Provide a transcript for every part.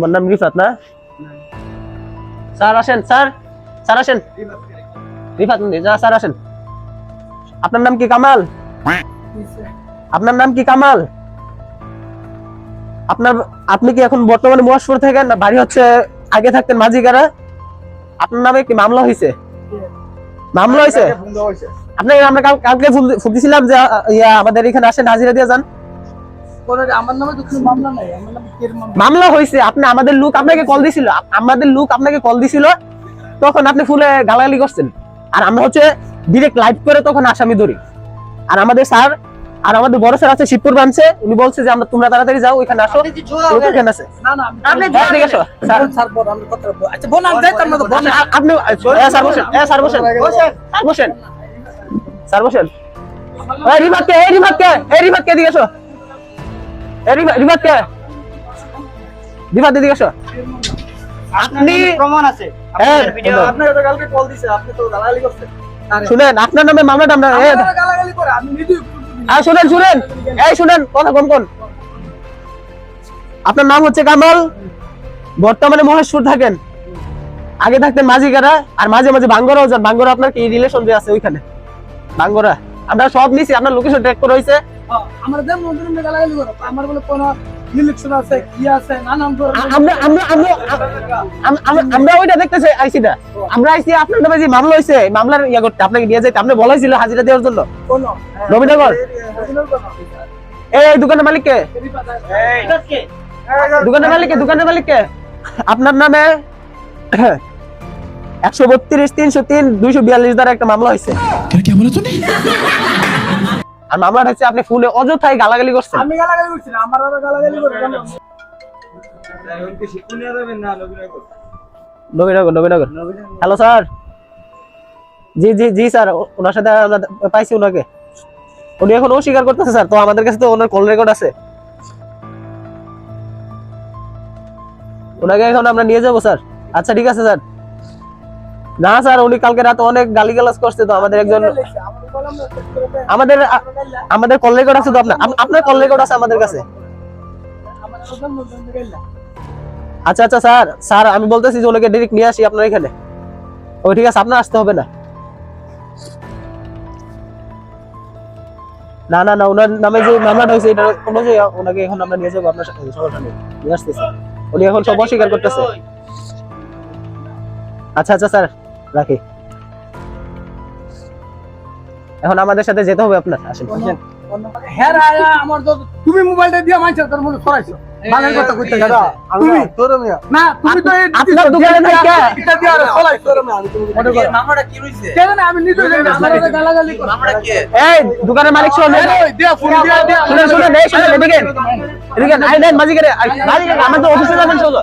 তোমার নাম রিফাত না স্যার, আসেন, স্যার। স্যার, আসেন। রিফাত স্যার, আসেন। আপনার নাম কি, কামাল? আপনার নাম কি, কামাল? আপনার, আপনি কি এখন বর্তমানে মহাসপুর থাকেন না? বাড়ি হচ্ছে আগে থাকতেন মাঝিগারা আপনার নামে কি মামলা হয়েছে মামলা হয়েছে আপনাকে আমরা কাল- কালকে ফোন- দিছিলাম যে ইয়া আমাদের এখানে আসেন, হাজিরা দিয়ে যান। মামলা হয়েছে আপনি আমাদের লোক আপনাকে কল দিছিল আমাদের লোক আপনাকে কল দিছিল তখন আপনি ফুলে গালাগালি করছেন। আর আমরা হচ্ছে ডিরেক্ট লাইভ করে তখন আসামি ধরি। আর আমাদের স্যার আর আমাদের বড় স্যার আছে শিবপুর বানছে উনি বলছে যে আমরা তোমরা তাড়াতাড়ি যাও ওইখানে আসো। এখানে আছে। না না আপনি এসো, স্যার। স্যার বল আমরা কথা বলব। আচ্ছা বোন আমি যাইতাম না তো বোন আপনি স্যার বসেন স্যার বসেন স্যার বসেন স্যার বসেন। এই রিমাতকে এই রিমাতকে এই রিমাত কে এসো। এই কে? রিমাত এদিকে এসো আপনি প্রমাণ আছে। ভিডিও বলো। আপনাকে তো কালকে কল দিছে আপনি তো গালাগালি করছেন। শুনেন আপনার নামে মামলাটা আমরা গালাগালি করে আমি নিজেই আর শুনেন শুনেন। এই শুনেন কথা কোন কোন আপনার নাম হচ্ছে কামাল। বর্তমানে মহেশপুর থাকেন। আগে থাকতেন মাঝিগারা আর মাঝে মাঝে বাঙ্গরাও যান বাঙ্গরা আপনার কি রিলেশন যে আছে ওইখানে? বাঙ্গরা। আমরা সব নিছি আপনার লোকেশন ট্র্যাক করে হয়েছে হ্যাঁ, আমার দেন মন্দিরে করে আমার বলে কোন ইলেকশন আছে কি আছে না নাম করে আ- আমরা আমরা আমরা আম- আম- আমরা ওইটা দেখতেছি আইসি না আমরা আইসি আপনার নামে যে মামলা এই মামলার ইয়া করতে আপনাকে নিয়ে যেতে আপনি বলাইছিল হাজিরা দেওয়ার জন্য কোন রবীন্দ্রগর এই এই দোকানের মালিক কে দোকানের মালিক কে দোকানের মালিক কে আপনার নামে একশো বত্রিশ তিনশো তিন দুইশো বিয়াল্লিশ দ্বারা একটা মামলা হয়েছে আর মামলাটা হচ্ছে আপনি ফোনে অযথাই গালাগালি করছেন। আমি গালাগালি করছি না আমার আরও গালাগালি করে? নবীনগর নবীনগর। হ্যালো স্যার জি জি জি স্যার ওনার সাথে আমরা পাইছি ওনাকে। উনি এখন অস্বীকার করতেছে স্যার তো আমাদের কাছে তো ওনার কল রেকর্ড আছে। ওনাকে এখন আমরা নিয়ে যাব স্যার আচ্ছা ঠিক আছে স্যার না, স্যার, উনি কালকে রাতে অনেক গালিগালাজ করছে তো, আমাদের একজন। আমাদের আমাদের কল রেকর্ড আছে তো আপনার আপনার কল রেকর্ড আছে আমাদের কাছে। আচ্ছা আচ্ছা স্যার স্যার, আমি বলতেছি যে ওনাকে ডিরেক্ট নিয়ে আসি আপনার এখানে ও ঠিক আছে, আপনার আসতে হবে না না না না, ওনার নামে যে মামলাটা হয়েছে, এটা কোনো যে ওনাকে এখন আমরা নিয়ে যাব, আপনার সাথে সমস্যা নেই নিয়ে আসতেছি উনি এখন সব অস্বীকার করতেছে আচ্ছা আচ্ছা স্যার রাখি। এখন আমাদের সাথে যেতে হবে আপনার আসেন। আসেন। হ্যাঁ আমার তো তুমি মোবাইলটা দিয়ে মাইছে তোর মনে সরাইছো বাংলার কথা কইতে গেছো। তুমি না তুমি তো আপনার দোকানে থাকে। এটা দিয়ে আরও সরাইছো করো। মামলাটা কি হইছে কেন আমি নিজে জানি না, আমার আরও গালাগালি করে। মামলাটা কি? এই দোকানের মালিক মাঝিকে আমাদের অফিসে যাবেন সোজা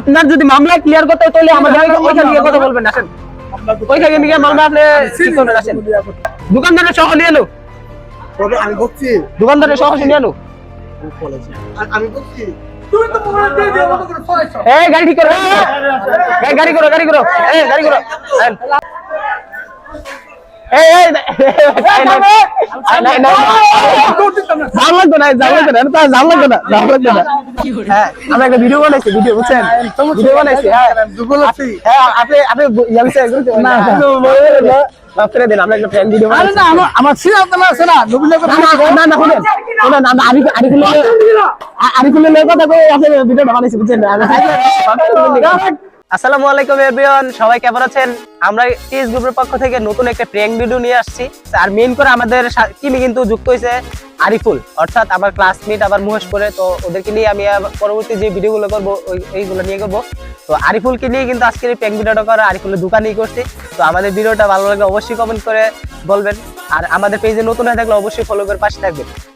আপনার যদি মামলা ক্লিয়ার করতে তাহলে আমাদের ওইখানে গিয়ে কথা বলবেন আসেন। ওইখানে গিয়ে মামলা আপনি ঠিক করে আসেন। দোকানদারের সহ নিয়ে এলো। আমি বলছি দোকানদারের সহ নিয়ে এলো। আমি বলছি তুমি তো মোবাইল দিয়ে দিয়ে মতো করে এই গাড়ি ঠিক করো এই, গাড়ি করো গাড়ি করো এই গাড়ি করো। আমরা একটা ভিডিও বানাইছি ভিডিও বুঝছেন? ভিডিও বানাইছি হ্যাঁ। আপনি আপনি ইয়া আসসালামু আলাইকুম এভরিওয়ান, সবাই কেমন আছেন? আমরা টিএস গ্রুপের পক্ষ থেকে নতুন একটা প্র্যাঙ্ক ভিডিও নিয়ে আসছি। আর মেইন করে আমাদের টিমে কিন্তু যুক্ত হয়েছে আরিফুল, অর্থাৎ আমার ক্লাসমেট আবার তো ওদেরকে নিয়ে আমি পরবর্তী যে ভিডিওগুলো করব, ওই- এইগুলো নিয়ে করব। তো আরিফুলকে নিয়ে কিন্তু আজকের এই প্র্যাঙ্ক ভিডিওটা করা আরিফুলের দোকানেই করছি। তো আমাদের ভিডিওটা ভালো লাগলে অবশ্যই কমেন্ট করে বলবেন। আর আমাদের পেজে নতুন হয়ে থাকলে অবশ্যই ফলো করে পাশে থাকবেন।